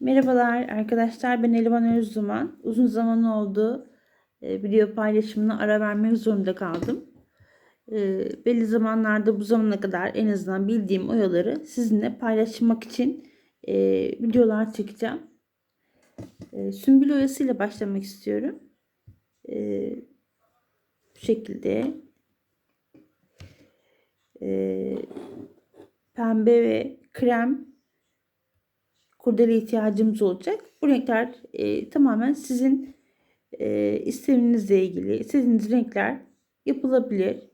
Merhabalar arkadaşlar ben Elvan Özduman. Uzun zaman oldu e, video paylaşımına ara vermek zorunda kaldım. E, belli zamanlarda bu zamana kadar en azından bildiğim oyaları sizinle paylaşmak için e, videolar çekeceğim. E, sümbül oyasıyla başlamak istiyorum. E, bu şekilde pembe ve krem kurdele ihtiyacımız olacak. Bu renkler e, tamamen sizin e, isteminizle ilgili. İstediğiniz renkler yapılabilir.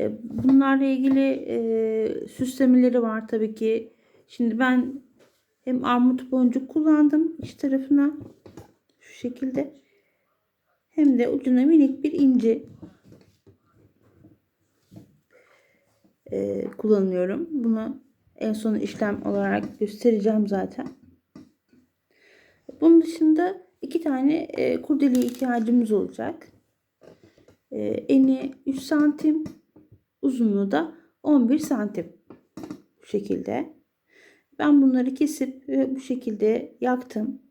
E, bunlarla ilgili e, süslemeleri var tabii ki. Şimdi ben hem armut boncuk kullandım iç tarafına şu şekilde hem de ucuna minik bir inci e, kullanıyorum. Bunu en son işlem olarak göstereceğim zaten. Bunun dışında iki tane e, kurdele ihtiyacımız olacak. E, eni 3 santim, uzunluğu da 11 santim. Bu şekilde. Ben bunları kesip e, bu şekilde yaktım.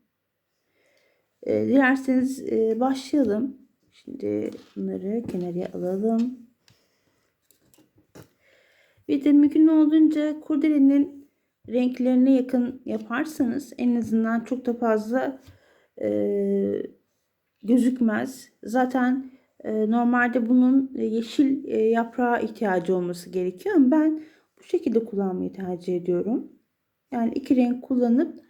E, dilerseniz e, başlayalım. Şimdi bunları kenara alalım. Bir de mümkün olduğunca kurdelenin renklerine yakın yaparsanız en azından çok da fazla e, gözükmez. Zaten e, normalde bunun yeşil e, yaprağa ihtiyacı olması gerekiyor ama ben bu şekilde kullanmayı tercih ediyorum. Yani iki renk kullanıp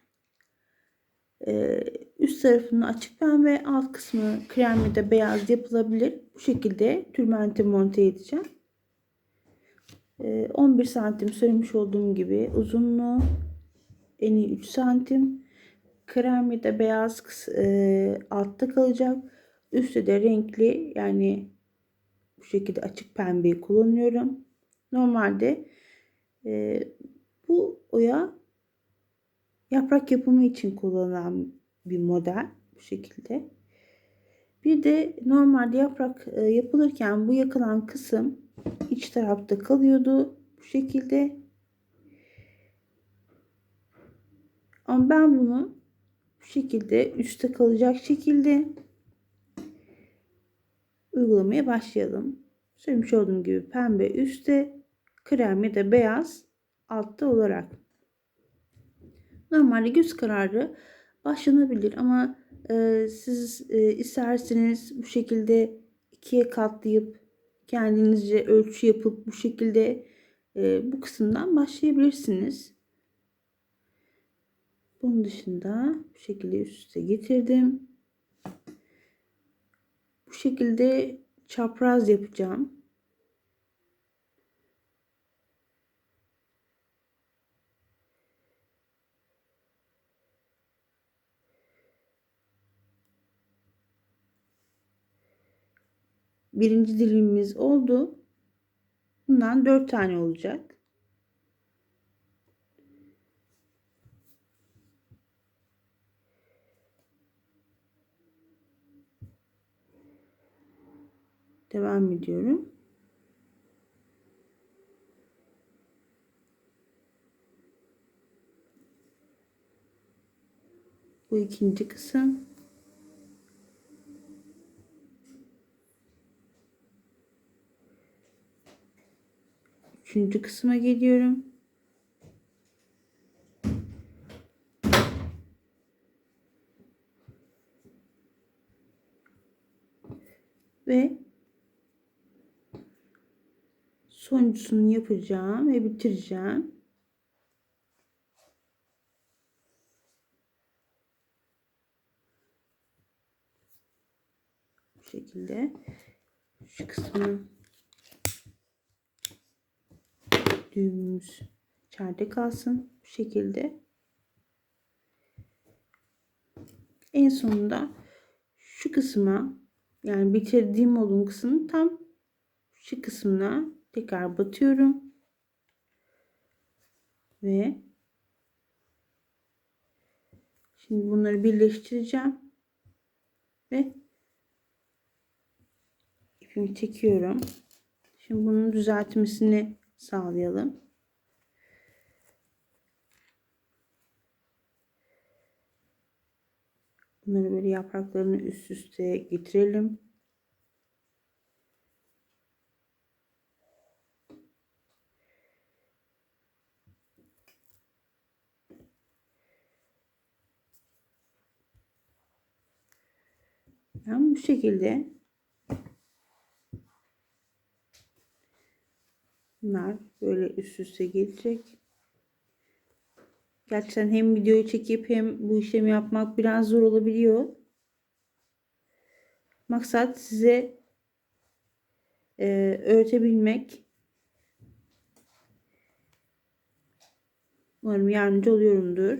e, üst tarafını açık pembe alt kısmı kremli de beyaz yapılabilir. Bu şekilde tülmente monte edeceğim. 11 santim söylemiş olduğum gibi uzunluğu eni 3 santim. Krem ya da beyaz e, altta kalacak. Üstte de renkli yani bu şekilde açık pembeyi kullanıyorum. Normalde e, bu oya yaprak yapımı için kullanılan bir model bu şekilde. Bir de normalde yaprak e, yapılırken bu yakılan kısım iç tarafta kalıyordu bu şekilde. Ama ben bunu bu şekilde üstte kalacak şekilde uygulamaya başlayalım. Söylemiş olduğum gibi pembe üstte, krem ya da beyaz altta olarak. Normalde göz kararı başlanabilir ama e, siz e, isterseniz bu şekilde ikiye katlayıp kendinizce ölçü yapıp bu şekilde e, bu kısımdan başlayabilirsiniz. Bunun dışında bu şekilde üst üste getirdim. Bu şekilde çapraz yapacağım. Birinci dilimimiz oldu. Bundan dört tane olacak. Devam ediyorum. Bu ikinci kısım. Üçüncü kısma geliyorum. Ve sonuncusunu yapacağım ve bitireceğim. Bu şekilde şu kısmı düğümümüz içeride kalsın. Bu şekilde. En sonunda şu kısma yani bitirdiğim olduğum kısmın tam şu kısmına tekrar batıyorum. Ve şimdi bunları birleştireceğim. Ve ipimi çekiyorum. Şimdi bunun düzeltmesini sağlayalım. Bunları böyle yapraklarını üst üste getirelim. Yani bu şekilde bunlar böyle üst üste gelecek. Gerçekten hem videoyu çekip hem bu işlemi yapmak biraz zor olabiliyor. Maksat size e, öğretebilmek. Umarım yardımcı oluyorumdur.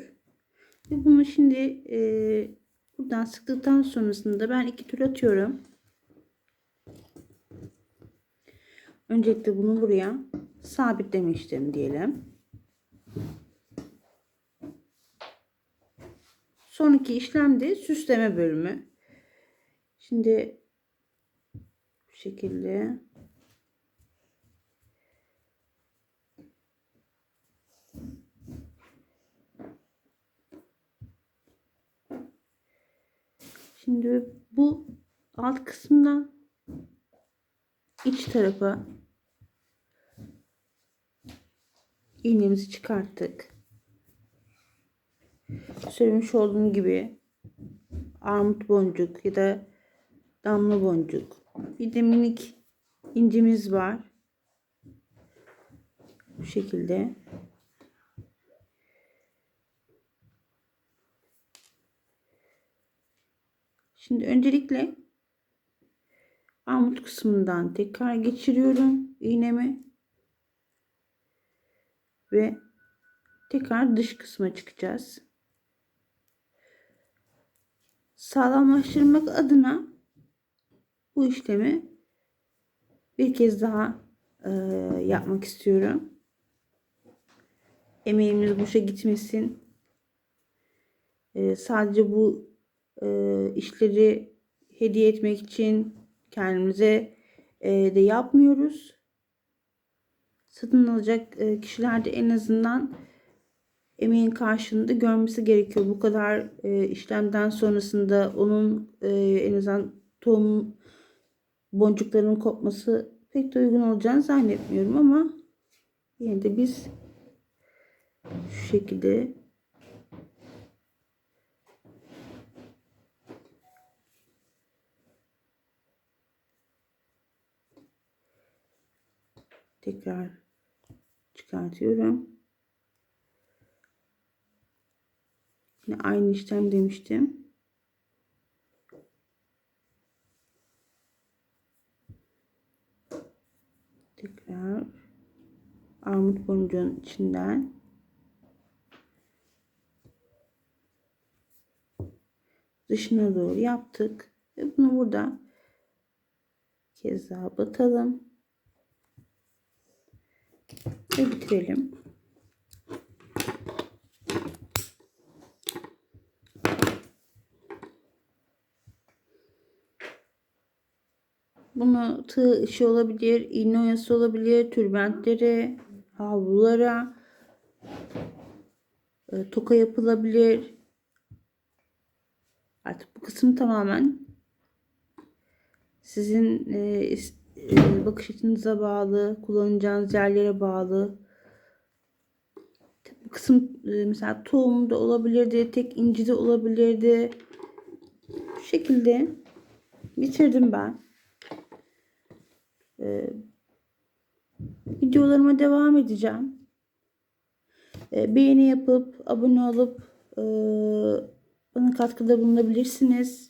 Ve bunu şimdi e, buradan sıktıktan sonrasında ben iki tur atıyorum. Öncelikle bunu buraya sabitlemiştim diyelim. Sonraki işlemde süsleme bölümü. Şimdi bu şekilde Şimdi bu alt kısımdan iç tarafa iğnemizi çıkarttık. Söylemiş olduğum gibi armut boncuk ya da damla boncuk. Bir de minik incimiz var. Bu şekilde. Şimdi öncelikle armut kısmından tekrar geçiriyorum iğnemi ve tekrar dış kısma çıkacağız. Sağlamlaştırmak adına bu işlemi bir kez daha e, yapmak istiyorum. Emeğimiz boşa gitmesin. E, sadece bu e, işleri hediye etmek için kendimize e, de yapmıyoruz. Satın alacak e, kişiler de en azından emeğin karşılığında görmesi gerekiyor. Bu kadar e, işlemden sonrasında onun e, en azından tohum boncuklarının kopması pek de uygun olacağını zannetmiyorum ama yine de biz şu şekilde tekrar çıkartıyorum. Yine aynı işlem demiştim. Tekrar armut boncuğun içinden dışına doğru yaptık ve bunu burada kez daha batalım ve bitirelim. Bunu tığ işi olabilir, iğne oyası olabilir, tülbentlere, havlulara, e, toka yapılabilir. Artık bu kısım tamamen sizin e, bakış açınıza bağlı, kullanacağınız yerlere bağlı. Bu kısım e, mesela tohum da olabilirdi, tek inci de olabilirdi. Bu şekilde bitirdim ben. Ee, videolarıma devam edeceğim. Ee, beğeni yapıp abone olup e, bana katkıda bulunabilirsiniz.